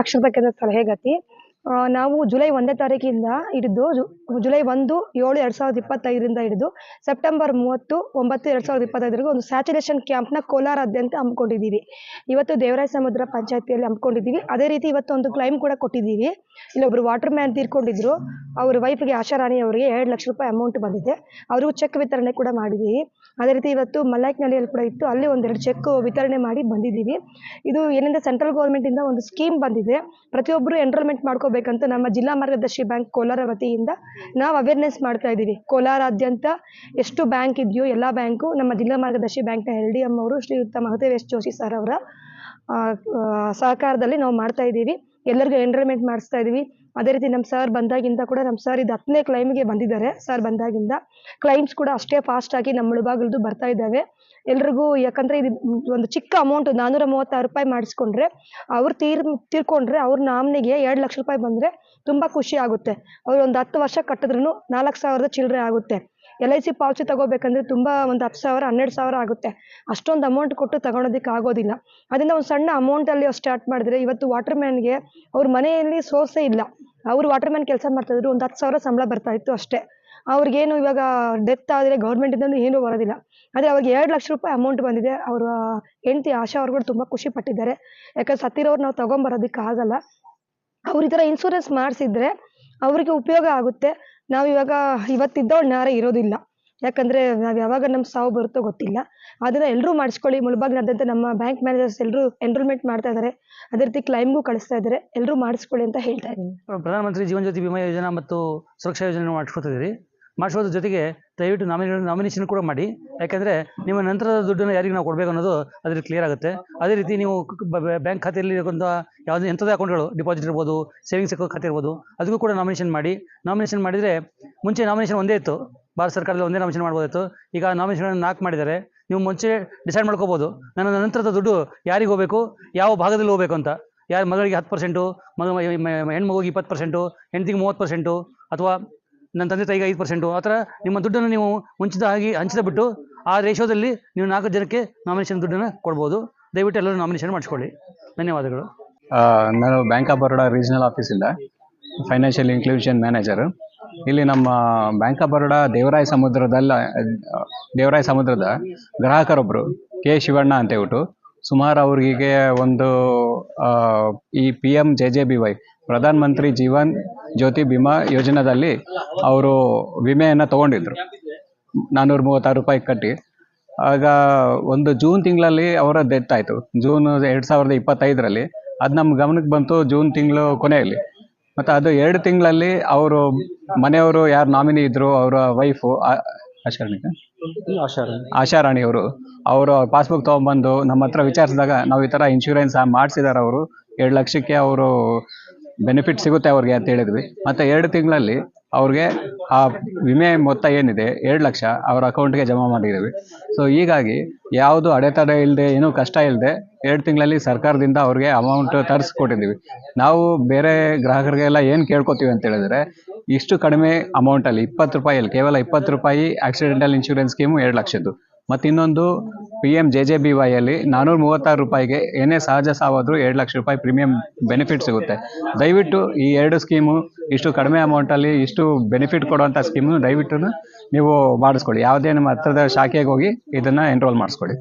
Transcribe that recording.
साक्षरता केंद्र सरहेगा ती ನಾವು ಜುಲೈ ಒಂದನೇ ತಾರೀಕಿಂದ ಹಿಡಿದು ಜುಲೈ ಒಂದು, ಏಳು ಎರಡು ಸಾವಿರದ ಇಪ್ಪತ್ತೈದರಿಂದ ಹಿಡಿದು ಸೆಪ್ಟೆಂಬರ್ ಮೂವತ್ತು, ಒಂಬತ್ತು ಎರಡು ಸಾವಿರದ ಇಪ್ಪತ್ತೈದರಿಗೂ ಒಂದು ಸ್ಯಾಚುರೇಷನ್ ಕ್ಯಾಂಪ್ನ ಕೋಲಾರಾದ್ಯಂತ ಹಮ್ಮಿಕೊಂಡಿದ್ದೀವಿ. ಇವತ್ತು ದೇವರಾಯ ಸಮುದ್ರ ಪಂಚಾಯತಿಯಲ್ಲಿ ಹಮ್ಮಿಕೊಂಡಿದ್ದೀವಿ. ಅದೇ ರೀತಿ ಇವತ್ತು ಒಂದು ಕ್ಲೈಮ್ ಕೂಡ ಕೊಟ್ಟಿದ್ದೀವಿ. ಇಲ್ಲೊಬ್ರು ವಾಟರ್ ಮ್ಯಾನ್ ತೀರ್ಕೊಂಡಿದ್ರು. ಅವ್ರ ವೈಫ್ಗೆ ಆಶಾರಾಣಿ ಅವರಿಗೆ ಎರಡು ಲಕ್ಷ ರೂಪಾಯಿ ಅಮೌಂಟ್ ಬಂದಿದೆ. ಅವ್ರಿಗೂ ಚೆಕ್ ವಿತರಣೆ ಕೂಡ ಮಾಡಿದ್ದೀವಿ. ಅದೇ ರೀತಿ ಇವತ್ತು ಮಲ್ಲಾಕ್ನಳ್ಳಿಯಲ್ಲಿ ಕೂಡ ಇತ್ತು. ಅಲ್ಲಿ ಒಂದೆರಡು ಚೆಕ್ ವಿತರಣೆ ಮಾಡಿ ಬಂದಿದ್ದೀವಿ. ಇದು ಏನಂದ್ರೆ ಸೆಂಟ್ರಲ್ ಗೌರ್ಮೆಂಟಿಂದ ಒಂದು ಸ್ಕೀಮ್ ಬಂದಿದೆ. ಪ್ರತಿಯೊಬ್ಬರು ಎನ್ರೋಲ್ಮೆಂಟ್ ಮಾಡ್ಕೋಬೇಕಂತ ನಮ್ಮ ಜಿಲ್ಲಾ ಮಾರ್ಗದರ್ಶಿ ಬ್ಯಾಂಕ್ ಕೋಲಾರ ವತಿಯಿಂದ ನಾವು ಅವೇರ್ನೆಸ್ ಮಾಡ್ತಾ ಇದ್ದೀವಿ. ಕೋಲಾರಾದ್ಯಂತ ಎಷ್ಟು ಬ್ಯಾಂಕ್ ಇದೆಯೋ ಎಲ್ಲ ಬ್ಯಾಂಕು ನಮ್ಮ ಜಿಲ್ಲಾ ಮಾರ್ಗದರ್ಶಿ ಬ್ಯಾಂಕ್ನ ಎಲ್ ಡಿ ಎಂ ಅವರು ಶ್ರೀಯುತ ಮಹದೇವ್ ಎಸ್ ಜೋಶಿ ಸರ್ ಅವರ ಸಹಕಾರದಲ್ಲಿ ನಾವು ಮಾಡ್ತಾ ಇದ್ದೀವಿ. ಎಲ್ಲರಿಗೂ ಎನ್ರೋಲ್ಮೆಂಟ್ ಮಾಡಿಸ್ತಾ ಇದ್ದೀವಿ ಅದೇ ರೀತಿ ನಮ್ಮ ಸರ್ ಬಂದಾಗಿಂದ ಕೂಡ ನಮ್ಮ ಸರ್ ಇದು ಹತ್ತನೇ ಕ್ಲೈಮ್ಗೆ ಬಂದಿದ್ದಾರೆ. ಸರ್ ಬಂದಾಗಿಂದ ಕ್ಲೈಮ್ಸ್ ಕೂಡ ಅಷ್ಟೇ ಫಾಸ್ಟಾಗಿ ನಮ್ಮ ಮುಳುಬಾಗಿಲ್ದು ಬರ್ತಾ ಇದ್ದಾವೆ. ಎಲ್ರಿಗೂ ಯಾಕಂದರೆ ಇದು ಒಂದು ಚಿಕ್ಕ ಅಮೌಂಟ್ ನಾನ್ನೂರ ಮೂವತ್ತಾರು ರೂಪಾಯಿ ಮಾಡಿಸ್ಕೊಂಡ್ರೆ ಅವ್ರು ತೀರ್ ತೀರ್ಕೊಂಡ್ರೆ ಅವ್ರ ನಾಮನಿಗೆ ಎರಡು ಲಕ್ಷ ರೂಪಾಯಿ ಬಂದರೆ ತುಂಬ ಖುಷಿ ಆಗುತ್ತೆ. ಅವ್ರು ಒಂದು ಹತ್ತು ವರ್ಷ ಕಟ್ಟಿದ್ರೂ ನಾಲ್ಕು ಸಾವಿರದ ಚಿಲ್ಲರೆ ಆಗುತ್ತೆ. ಎಲ್ ಐ ಸಿ ಪಾಲಿಸಿ ತಗೋಬೇಕಂದ್ರೆ ತುಂಬ ಒಂದು ಹತ್ತು ಸಾವಿರ, ಹನ್ನೆರಡು ಸಾವಿರ ಆಗುತ್ತೆ. ಅಷ್ಟೊಂದು ಅಮೌಂಟ್ ಕೊಟ್ಟು ತಗೊಳೋದಕ್ಕೆ ಆಗೋದಿಲ್ಲ. ಅದರಿಂದ ಒಂದು ಸಣ್ಣ ಅಮೌಂಟಲ್ಲಿ ಸ್ಟಾರ್ಟ್ ಮಾಡಿದ್ರೆ ಇವತ್ತು ವಾಟರ್ ಮ್ಯಾನ್ಗೆ ಅವ್ರ ಮನೆಯಲ್ಲಿ ಸೋರ್ಸೇ ಇಲ್ಲ. ಅವ್ರು ವಾಟರ್ ಮ್ಯಾನ್ ಕೆಲಸ ಮಾಡ್ತಾಯಿದ್ರು ಒಂದು ಹತ್ತು ಸಾವಿರ ಸಂಬಳ ಬರ್ತಾ ಇತ್ತು ಅಷ್ಟೇ. ಅವ್ರಿಗೇನು ಇವಾಗ ಡೆತ್ ಆದರೆ ಗೌರ್ಮೆಂಟಿಂದಲೂ ಏನೂ ಬರೋದಿಲ್ಲ. ಆದರೆ ಅವ್ರಿಗೆ ಎರಡು ಲಕ್ಷ ರೂಪಾಯಿ ಅಮೌಂಟ್ ಬಂದಿದೆ. ಅವರ ಹೆಂಡತಿ ಆಶಾ ಅವ್ರು ಕೂಡ ತುಂಬ ಖುಷಿ ಪಟ್ಟಿದ್ದಾರೆ. ಯಾಕಂದ್ರೆ ಸತ್ತಿರೋರು ನಾವು ತೊಗೊಂಬರೋದಕ್ಕೆ ಆಗಲ್ಲ ಅವ್ರು ಈ ಥರ ಇನ್ಶೂರೆನ್ಸ್ ಮಾಡಿಸಿದ್ರೆ ಅವ್ರಿಗೆ ಉಪಯೋಗ ಆಗುತ್ತೆ. ನಾವು ಇವಾಗ ಇವತ್ತಿದ್ದವಳು ನಾಳೆ ಇರೋದಿಲ್ಲ. ಯಾಕಂದರೆ ನಾವು ಯಾವಾಗ ನಮ್ಮ ಸಾವು ಬರುತ್ತೋ ಗೊತ್ತಿಲ್ಲ. ಅದನ್ನು ಎಲ್ಲರೂ ಮಾಡಿಸ್ಕೊಳ್ಳಿ. ಮುಳುಬಾಗಿಲಾದ್ಯಂತ ನಮ್ಮ ಬ್ಯಾಂಕ್ ಮ್ಯಾನೇಜರ್ಸ್ ಎಲ್ಲರೂ ಎನ್ರೋಲ್ಮೆಂಟ್ ಮಾಡ್ತಾ ಇದ್ದಾರೆ ಅದೇ ರೀತಿ ಕ್ಲೈಮ್ಗೂ ಕಳಿಸ್ತಾ ಇದ್ದಾರೆ ಎಲ್ಲರೂ ಮಾಡಿಸ್ಕೊಳ್ಳಿ ಅಂತ ಹೇಳ್ತಾ ಇದ್ದೀನಿ. ಪ್ರಧಾನಮಂತ್ರಿ ಜೀವನ ಜ್ಯೋತಿ ಬಿಮಾ ಯೋಜನಾ ಮತ್ತು ಸುರಕ್ಷಾ ಯೋಜನೆ ಮಾಡಿಸ್ಕೊತಿದ್ದೀರಿ ಮಾಡಿಸೋದ್ರ ಜೊತೆಗೆ ದಯವಿಟ್ಟು ನಾಮಿನಿ ನಾಮಿನೇಷನ್ ಕೂಡ ಮಾಡಿ. ಯಾಕೆಂದರೆ ನಿಮ್ಮ ನಂತರದ ದುಡ್ಡನ್ನು ಯಾರಿಗೆ ನಾವು ಕೊಡಬೇಕು ಅನ್ನೋದು ಅದರಲ್ಲಿ ಕ್ಲಿಯರ್ ಆಗುತ್ತೆ. ಅದೇ ರೀತಿ ನೀವು ಬ್ಯಾಂಕ್ ಖಾತೆಯಲ್ಲಿ ಇರುವಂಥ ಯಾವುದೇ ಎಂಥದೇ ಅಕೌಂಟ್ಗಳು ಡಿಪಾಸಿಟ್ ಇರ್ಬೋದು ಸೇವಿಂಗ್ಸ್ ಖಾತೆ ಇರ್ಬೋದು ಅದಕ್ಕೂ ಕೂಡ ನಾಮಿನೇಷನ್ ಮಾಡಿ. ನಾಮಿನೇಷನ್ ಮಾಡಿದರೆ ಮುಂಚೆ ನಾಮಿನೇಷನ್ ಒಂದೇ ಇತ್ತು. ಭಾರತ ಸರ್ಕಾರದಲ್ಲಿ ಒಂದೇ ನಾಮಿನೇಷನ್ ಮಾಡ್ಬೋದಿತ್ತು. ಈಗ ನಾಮಿನೇಷನ್ ನಾಲ್ಕು ಮಾಡಿದ್ದಾರೆ. ನೀವು ಮುಂಚೆ ಡಿಸೈಡ್ ಮಾಡ್ಕೋಬೋದು. ನನ್ನ ನಂತರದ ದುಡ್ಡು ಯಾರಿಗೆ ಹೋಗಬೇಕು? ಯಾವ ಭಾಗದಲ್ಲಿ ಹೋಗಬೇಕು ಅಂತ. ಯಾರು ಮಗಳಿಗೆ ಹತ್ತು ಪರ್ಸೆಂಟು ಮಗ ಹೆಣ್ಮಗುಗೆ ಇಪ್ಪತ್ತು ಪರ್ಸೆಂಟು ಹೆಂಡತಿಗೆ ಮೂವತ್ತು ಪರ್ಸೆಂಟು ಅಥವಾ ನನ್ನ ತಂದೆ ತಾಯಿಗೆ ಐದು ಪರ್ಸೆಂಟು ಆ ಥರ ನಿಮ್ಮ ದುಡ್ಡನ್ನು ನೀವು ಮುಂಚಿತ ಆಗಿ ಹಂಚಿದ ಬಿಟ್ಟು ಆ ರೇಷೋದಲ್ಲಿ ನೀವು ನಾಲ್ಕು ಜನಕ್ಕೆ ನಾಮಿನೇಷನ್ ದುಡ್ಡನ್ನು ಕೊಡ್ಬೋದು. ದಯವಿಟ್ಟು ಎಲ್ಲರೂ ನಾಮಿನೇಷನ್ ಮಾಡಿಸ್ಕೊಳ್ಳಿ. ಧನ್ಯವಾದಗಳು. ನಾನು ಬ್ಯಾಂಕ್ ಆಫ್ ಬರೋಡಾ ರೀಜನಲ್ ಆಫೀಸಿಂದ ಫೈನಾನ್ಷಿಯಲ್ ಇನ್ಕ್ಲೂಷನ್ ಮ್ಯಾನೇಜರ್ ಇಲ್ಲಿ ನಮ್ಮ ಬ್ಯಾಂಕ್ ಆಫ್ ಬರೋಡ ದೇವರಾಯ ಸಮುದ್ರದಲ್ಲ, ದೇವರಾಯ ಸಮುದ್ರದ ಗ್ರಾಹಕರೊಬ್ಬರು ಕೆ ಶಿವಣ್ಣ ಅಂತ ಹೇಳ್ಬಿಟ್ಟು ಸುಮಾರು ಅವ್ರಿಗೆ ಒಂದು ಈ P M J J B Y Pradhan Mantri Jeevan Jyoti Bima ಯೋಜನೆಯಲ್ಲಿ ಅವರು ವಿಮೆಯನ್ನು ತಗೊಂಡಿದ್ರು. ನಾನ್ನೂರ ಮೂವತ್ತಾರು ರೂಪಾಯಿ ಕಟ್ಟಿ. ಆಗ ಒಂದು ಜೂನ್ ತಿಂಗಳಲ್ಲಿ ಅವರ ಡೆತ್ ಆಯಿತು. ಜೂನ್ ಎರಡು ಸಾವಿರದ ಇಪ್ಪತ್ತೈದರಲ್ಲಿ. ಅದು ನಮ್ಮ ಗಮನಕ್ಕೆ ಬಂತು ಜೂನ್ ತಿಂಗಳು ಕೊನೆಯಲ್ಲಿ. ಮತ್ತು ಅದು ಎರಡು ತಿಂಗಳಲ್ಲಿ ಅವರು ಮನೆಯವರು ಯಾರು ನಾಮಿನಿ ಇದ್ದರು ಅವರ ವೈಫು ಆಶಾರಾಣಿಕ? ಆಶಾರಾಣಿ ಅವರು. ಅವರು ಪಾಸ್ಬುಕ್ ತೊಗೊಂಬಂದು ನಮ್ಮ ಹತ್ರ ವಿಚಾರಿಸಿದಾಗ ನಾವು ಈ ಥರ ಇನ್ಶೂರೆನ್ಸ್ ಮಾಡಿಸಿದ್ದಾರೆ ಅವರು. ಎರಡು ಲಕ್ಷಕ್ಕೆ ಅವರು ಬೆನಿಫಿಟ್ ಸಿಗುತ್ತೆ ಅವ್ರಿಗೆ ಅಂತ ಹೇಳಿದ್ವಿ. ಮತ್ತು ಎರಡು ತಿಂಗಳಲ್ಲಿ ಅವ್ರಿಗೆ ಆ ವಿಮೆ ಮೊತ್ತ ಏನಿದೆ, ಎರಡು ಲಕ್ಷ ಅವ್ರ ಅಕೌಂಟ್ಗೆ ಜಮಾ ಮಾಡಿದ್ದೀವಿ. ಸೊ ಹೀಗಾಗಿ ಯಾವುದು ಅಡೆತಡೆ ಇಲ್ಲದೆ ಏನೂ ಕಷ್ಟ ಇಲ್ಲದೆ ಎರಡು ತಿಂಗಳಲ್ಲಿ ಸರ್ಕಾರದಿಂದ ಅವ್ರಿಗೆ ಅಮೌಂಟ್ ತರಿಸ್ಕೊಟ್ಟಿದ್ದೀವಿ. ನಾವು ಬೇರೆ ಗ್ರಾಹಕರಿಗೆಲ್ಲ ಏನು ಕೇಳ್ಕೊತೀವಿ ಅಂತ ಹೇಳಿದ್ರೆ, ಇಷ್ಟು ಕಡಿಮೆ ಅಮೌಂಟಲ್ಲಿ ಇಪ್ಪತ್ತು ರೂಪಾಯಲ್ಲಿ ಕೇವಲ ಇಪ್ಪತ್ತು ರೂಪಾಯಿ ಆಕ್ಸಿಡೆಂಟಲ್ ಇನ್ಶೂರೆನ್ಸ್ ಸ್ಕೀಮು ಎರಡು ಲಕ್ಷದ್ದು. ಮತ್ತು ಇನ್ನೊಂದು P M J J B ವೈಯಲ್ಲಿ ನಾನ್ನೂರ ಮೂವತ್ತಾರು ರೂಪಾಯಿಗೆ ಏನೇ ಸಹಜ ಸಾವಾದರೂ ಎರಡು ಲಕ್ಷ ರೂಪಾಯಿ ಪ್ರೀಮಿಯಂ ಬೆನಿಫಿಟ್ ಸಿಗುತ್ತೆ. ದಯವಿಟ್ಟು ಈ ಎರಡು ಸ್ಕೀಮು ಇಷ್ಟು ಕಡಿಮೆ ಅಮೌಂಟಲ್ಲಿ ಇಷ್ಟು ಬೆನಿಫಿಟ್ ಕೊಡುವಂಥ ಸ್ಕೀಮು ದಯವಿಟ್ಟು ನೀವು ಮಾಡಿಸ್ಕೊಳ್ಳಿ. ಯಾವುದೇ ನಿಮ್ಮ ಹತ್ರದ ಶಾಖೆಗೆ ಹೋಗಿ ಇದನ್ನು ಎನ್ರೋಲ್ ಮಾಡಿಸ್ಕೊಳ್ಳಿ.